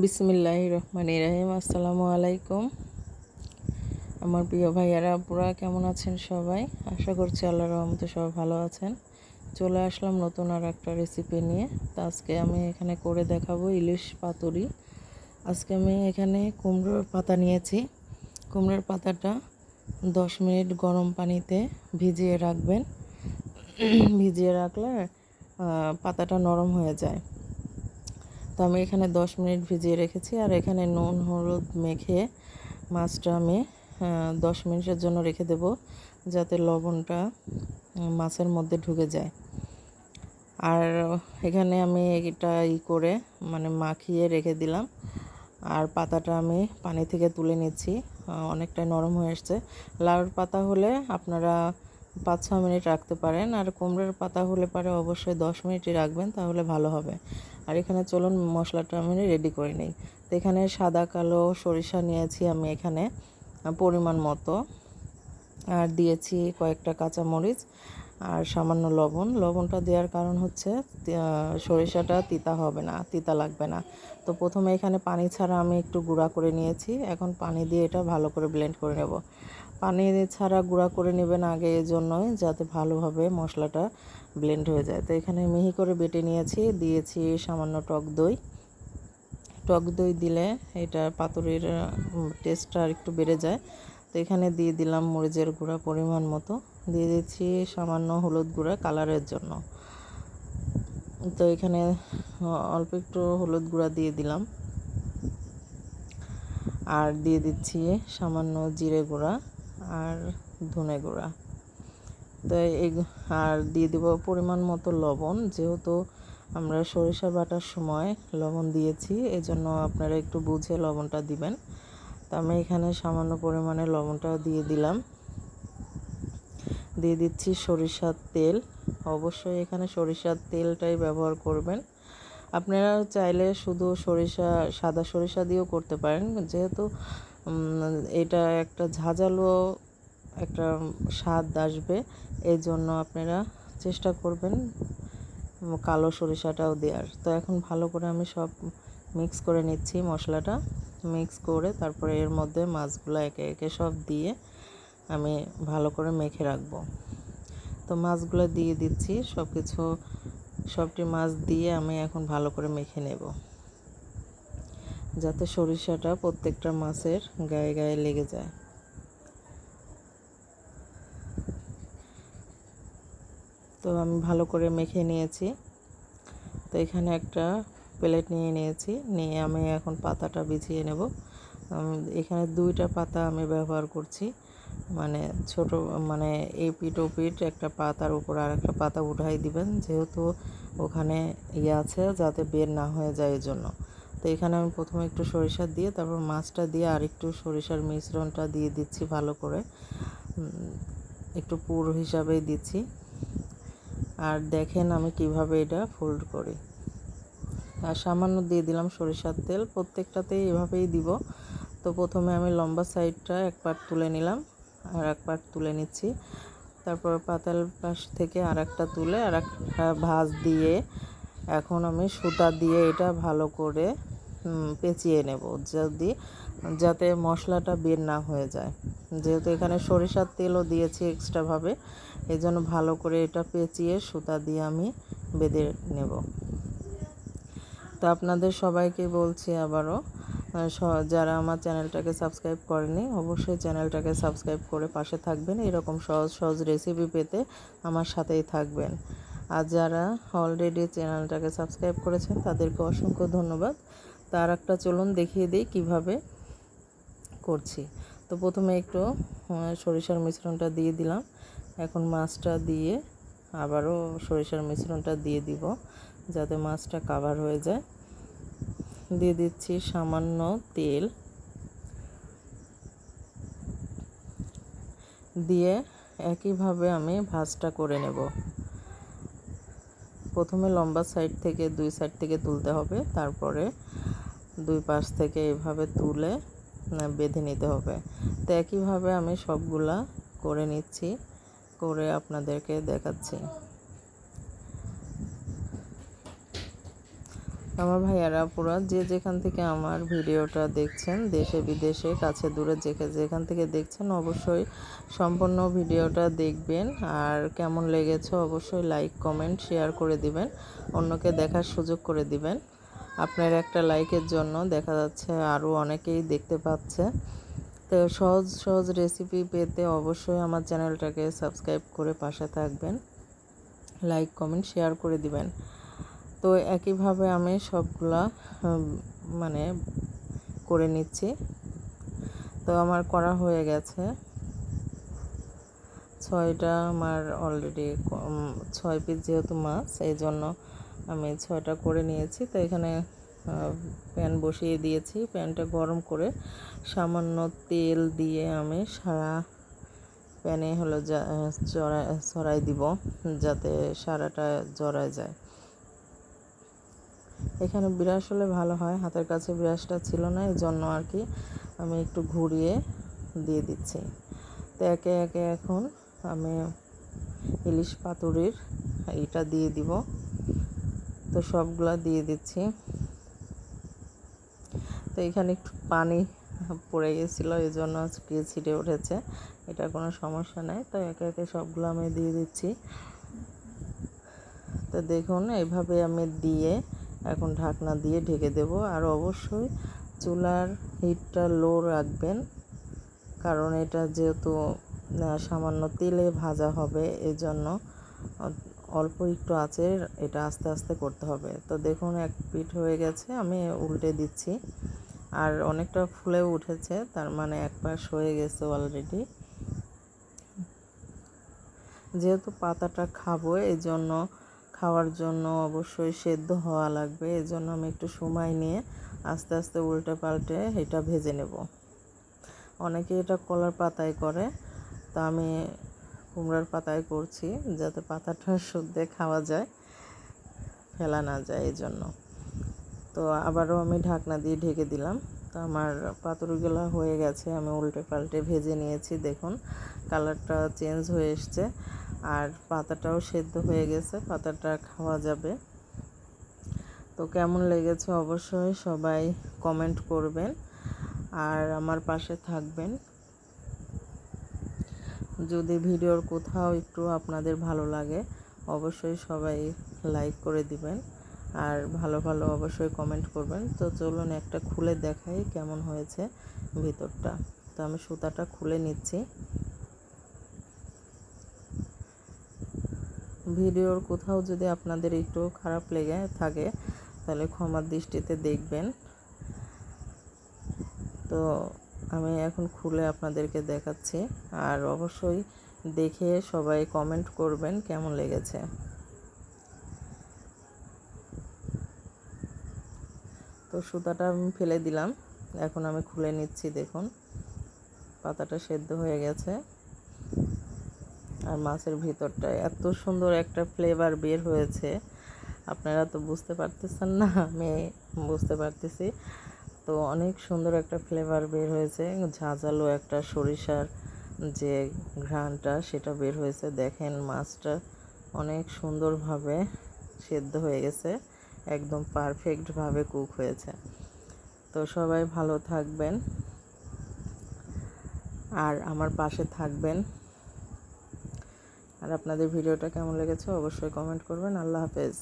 বিসমিল্লাহ রহমান রাহিম আসসালামু আলাইকুম আমার প্রিয় ভাইয়ারা পুরা কেমন আছেন সবাই? আশা করছি আল্লাহ রহমতে সবাই ভালো আছেন। চলে আসলাম নতুন আর একটা রেসিপি নিয়ে। তো আজকে আমি এখানে করে দেখাবো ইলিশ পাতুরি। আজকে আমি এখানে কুমড়োর পাতা নিয়েছি। কুমড়োর পাতাটা দশ মিনিট গরম পানিতে ভিজিয়ে রাখবেন। ভিজিয়ে রাখলে পাতাটা নরম হয়ে যায়। তো আমি এখানে দশ মিনিট ভিজিয়ে রেখেছি আর এখানে নুন, হলুদ মেখে মাছটা আমি দশ মিনিটের জন্য রেখে দেব যাতে লবণটা মাছের মধ্যে ঢুকে যায়। আর এখানে আমি এটা ই করে মানে মাখিয়ে রেখে দিলাম। আর পাতাটা আমি পানি থেকে তুলে নিচ্ছি অনেকটাই নরম হয়ে এসছে লাউর পাতা হলে আপনারা পাঁচ ছ মিনিট রাখতে পারেন, আর কুমড়োর পাতা হলে পারে অবশ্যই দশ মিনিটই রাখবেন, তাহলে ভালো হবে। আর এখানে চলুন মশলাটা আমি রেডি করে নিই। তো এখানে সাদা, কালো, সরিষা নিয়েছি আমি এখানে পরিমাণ মতো। আর দিয়েছি কয়েকটা কাঁচামরিচ আর সামান্য লবণ। লবণটা দেওয়ার কারণ হচ্ছে সরিষাটা তিতা হবে না, তিতা লাগবে না। তো প্রথমে এখানে পানি ছাড়া আমি একটু গুঁড়া করে নিয়েছি। এখন পানি দিয়ে এটা ভালো করে ব্লেন্ড করে নেব। পানি ছাড়া গুঁড়া করে নেবেন আগে এই জন্যই যাতে ভালোভাবে মশলাটা ব্লেন্ড হয়ে যায়। তো এখানে মিহি করে বেটে নিয়েছি, দিয়েছি সামান্য টক দই। টক দই দিলে এটা পাতুরির টেস্টটা আর একটু বেড়ে যায়। তো এখানে দিয়ে দিলাম মরিচের গুঁড়া পরিমাণ মতো। দিয়ে দিচ্ছি সামান্য হলুদ গুঁড়া কালারের জন্য। তো এখানে অল্প একটু হলুদ গুঁড়া দিয়ে দিলাম। আর দিয়ে দিচ্ছি সামান্য জিরে গুঁড়া। আর ধনে গুঁড়া। তো এই আর দিয়ে দেবো পরিমাণ মতো লবণ। যেহেতু আমরা সরিষা বাটার সময় লবণ দিয়েছি, এজন্য আপনারা একটু বুঝে লবণটা দিবেন। তো আমি এখানে সামান্য পরিমাণে লবণটা দিয়ে দিলাম। দিয়ে দিচ্ছি সরিষার তেল। অবশ্যই এখানে সরিষার তেলটাই ব্যবহার করবেন। আপনারা চাইলে শুধু সরিষা, সাদা সরিষা দিয়েও করতে পারেন। যেহেতু এটা একটা ঝাঁঝালো একটা স্বাদ আসবে। এই জন্য আপনারা চেষ্টা করবেন কালো সরিষাটাও দেওয়ার। তো এখন ভালো করে আমি সব মিক্স করে নিচ্ছি মশলাটা। মিক্স করে তারপরে এর মধ্যে মাছগুলো একে একে সব দিয়ে আমি ভালো করে মেখে রাখব। তো মাছগুলো দিয়ে দিচ্ছি সব কিছু সবটি মাছ দিয়ে আমি এখন ভালো করে মেখে নেব। যাতে সরিষাটা প্রত্যেকটা মাছের গায়ে গায়ে লেগে যায়। তো আমি ভালো করে মেখে নিয়েছি। তো এখানে একটা প্লেট নিয়ে নিয়েছি। নিয়ে আমি এখন পাতাটা বিছিয়ে নেব। এখানে দুইটা পাতা আমি ব্যবহার করছি। মানে ছোট মানে এই পিঠ ও পিঠ একটা পাতার উপর আর একটা পাতা উঠাই দিবেন, যেহেতু ওখানে ইয়ে আছে যাতে বের না হয়ে যায় জন্য তো এখানে আমি প্রথমে একটু সরিষা দিয়ে, তারপর মাছটা দিয়ে আর একটু সরিষার মিশ্রণটা দিয়ে দিচ্ছি ভালো করে। একটু পুর হিসাবেই দিচ্ছি। আর দেখেন আমি কীভাবে এটা ফোল্ড করি। আর সামান্য দিয়ে দিলাম সরিষার তেল, প্রত্যেকটাতেই এভাবেই দিব। তো প্রথমে আমি লম্বা সাইডটা এক পাট তুলে নিলাম, আর এক পাট তুলে নিচ্ছি। তারপর পাতাল পাশ থেকে আর একটা তুলে আর একটা ভাঁজ দিয়ে এখন আমি সুতা দিয়ে এটা ভালো করে পেঁচিয়ে নেব যদি যাতে মশলাটা বের না হয়ে যায়। যেহেতু এখানে সরিষার তেলও দিয়েছি এক্সট্রাভাবে এই জন্য ভালো করে এটা পেঁচিয়ে সুতা দিয়ে আমি বেঁধে নেব। তো আপনাদের সবাইকে বলছি আবারও যারা আমার চ্যানেলটাকে সাবস্ক্রাইব করেনি, অবশ্যই চ্যানেলটাকে সাবস্ক্রাইব করে পাশে থাকবেন। এরকম সহজ সহজ রেসিপি পেতে আমার সাথেই থাকবেন। আর যারা অলরেডি চ্যানেলটাকে সাবস্ক্রাইব করেছেন, তাদেরকে অসংখ্য ধন্যবাদ। তার একটা চলুন দেখিয়ে দিই কীভাবে করছি। তো প্রথমে একটু সরিষার মিশ্রণটা দিয়ে দিলাম। এখন মাছটা দিয়ে আবারও সরিষার মিশ্রণটা দিয়ে দিব যাতে মাছটা কাভার হয়ে যায়। দিয়ে দিচ্ছি সামান্য তেল। দিয়ে একইভাবে আমি ভাজটা করে নেব। প্রথমে লম্বা সাইড থেকে, দুই সাইড থেকে তুলতে হবে। তারপরে দুই পাশ থেকে এভাবে তুলে বেঁধে নিতে হবে। তো একইভাবে আমি সবগুলা করে নিচ্ছি, করে আপনাদেরকে দেখাচ্ছি। আমার ভাইয়ারা পুরা যে যেখান থেকে আমার ভিডিওটা দেখছেন, দেশে বিদেশে, কাছে দূরে যেখে যেখান থেকে দেখছেন, অবশ্যই সম্পূর্ণ ভিডিওটা দেখবেন। আর কেমন লেগেছে অবশ্যই লাইক, কমেন্ট, শেয়ার করে দিবেন। অন্যকে দেখার সুযোগ করে দিবেন। আপনার একটা লাইকের জন্য দেখা যাচ্ছে আরও অনেকেই দেখতে পাচ্ছে। তো সহজ সহজ রেসিপি পেতে অবশ্যই আমার চ্যানেলটাকে সাবস্ক্রাইব করে পাশে থাকবেন। লাইক কমেন্ট শেয়ার করে দিবেন। তো একইভাবে আমি সবগুলা মানে করে নিচ্ছি। তো আমার করা হয়ে গেছে। ছয়টা আমার অলরেডি ছয় পিস যেহেতু মাছ এই জন্য আমি ছয়টা করে নিয়েছি। তো এখানে প্যান বসিয়ে দিয়েছি। প্যানটা গরম করে সামান্য তেল দিয়ে আমি সারা প্যানে হলো যা চড়া চড়াই দিব যাতে সারাটা জড়ায় যায়। এখানে ব্রাশ হলে ভালো হয়। হাতের কাছে ব্রাশটা ছিল না এই জন্য আর কি আমি একটু ঘুরিয়ে দিয়ে দিচ্ছি। তো একে একে এখন আমি ইলিশ পাতুরির এটা দিয়ে দিব। তো সবগুলা দিয়ে দিচ্ছি। তো এখানে একটু পানি পড়ে গেছিল এই জন্য আজকে ছিটে উঠেছে। এটা কোনো সমস্যা নেই, তো একে একে সবগুলো আমি দিয়ে দিচ্ছি। তো দেখুন এইভাবে আমি দিয়ে এখন ঢাকনা দিয়ে ঢেকে দেব। আর অবশ্যই চুলার হিটটা লো রাখবেন, কারণ এটা যেহেতু সামান্য তেলে ভাজা হবে এই জন্য অল্প একটু আছে, এটা আস্তে আস্তে করতে হবে। তো দেখুন, এক পিঠ হয়ে গেছে, আমি উল্টে দিচ্ছি। আর অনেকটা ফুলেও উঠেছে, তার মানে এক পাশ হয়ে গেছে অলরেডি যেহেতু পাতাটা খাব এই জন্য খাওয়ার জন্য অবশ্যই সেদ্ধ হওয়া লাগবে। এই জন্য আমি একটু সময় নিয়ে আস্তে আস্তে উল্টে পাল্টে এটা ভেজে নেব। অনেকে এটা কলার পাতায় করে, তা আমি কুমড়ার পাতায় করছি যাতে পাতাটা শুদ্ধে খাওয়া যায়, ফেলা না যায় এই জন্য তো আবারও আমি ঢাকনা দিয়ে ঢেকে দিলাম। তো আমার পাতুরিগুলো হয়ে গেছে, আমি উল্টে পাল্টে ভেজে নিয়েছি, দেখুন। কালারটা চেঞ্জ হয়ে এসছে আর পাতাটাও সেদ্ধ হয়ে গেছে, পাতাটা খাওয়া যাবে। তো কেমন লেগেছে অবশ্যই সবাই কমেন্ট করবেন আর আমার পাশে থাকবেন। যদি ভিডিওর কোথাও একটু আপনাদের ভালো লাগে, অবশ্যই সবাই লাইক করে দিবেন। আর ভালো ভালো অবশ্যই কমেন্ট করবেন। তো চলুন একটা খুলে দেখাই কেমন হয়েছে ভিতরটা। তো আমি সুতাটা খুলে নিচ্ছি। ভিডিওর কোথাও যদি আপনাদের একটু খারাপ লেগে থাকে, তাহলে ক্ষমার দৃষ্টিতে দেখবেন। তো আমি এখন খুলে আপনাদেরকে দেখাচ্ছি আর অবশ্যই দেখে সবাই কমেন্ট করবেন কেমন লেগেছে। তো সুতাটা আমি ফেলে দিলাম, এখন আমি খুলে নিচ্ছি, দেখুন। পাতাটা সেদ্ধ হয়ে গেছে। আর মাছের ভিতরটা এত সুন্দর একটা ফ্লেভার বের হয়েছে। আপনারা তো বুঝতে পারতেছেন না, আমি বুঝতে পারতেছি। তো অনেক সুন্দর একটা ফ্লেভার বের হয়েছে। ঝাঁঝালো একটা সরিষার যে ঘ্রাণটা, সেটা বের হয়েছে। দেখেন মাছটা অনেক সুন্দরভাবে সেদ্ধ হয়ে গেছে, একদম পারফেক্টভাবে কুক হয়েছে। তো সবাই ভালো থাকবেন। আর আমার পাশে থাকবেন। আর আপনাদের ভিডিওটা কেমন লেগেছে অবশ্যই কমেন্ট করবেন। আল্লাহ হাফেজ।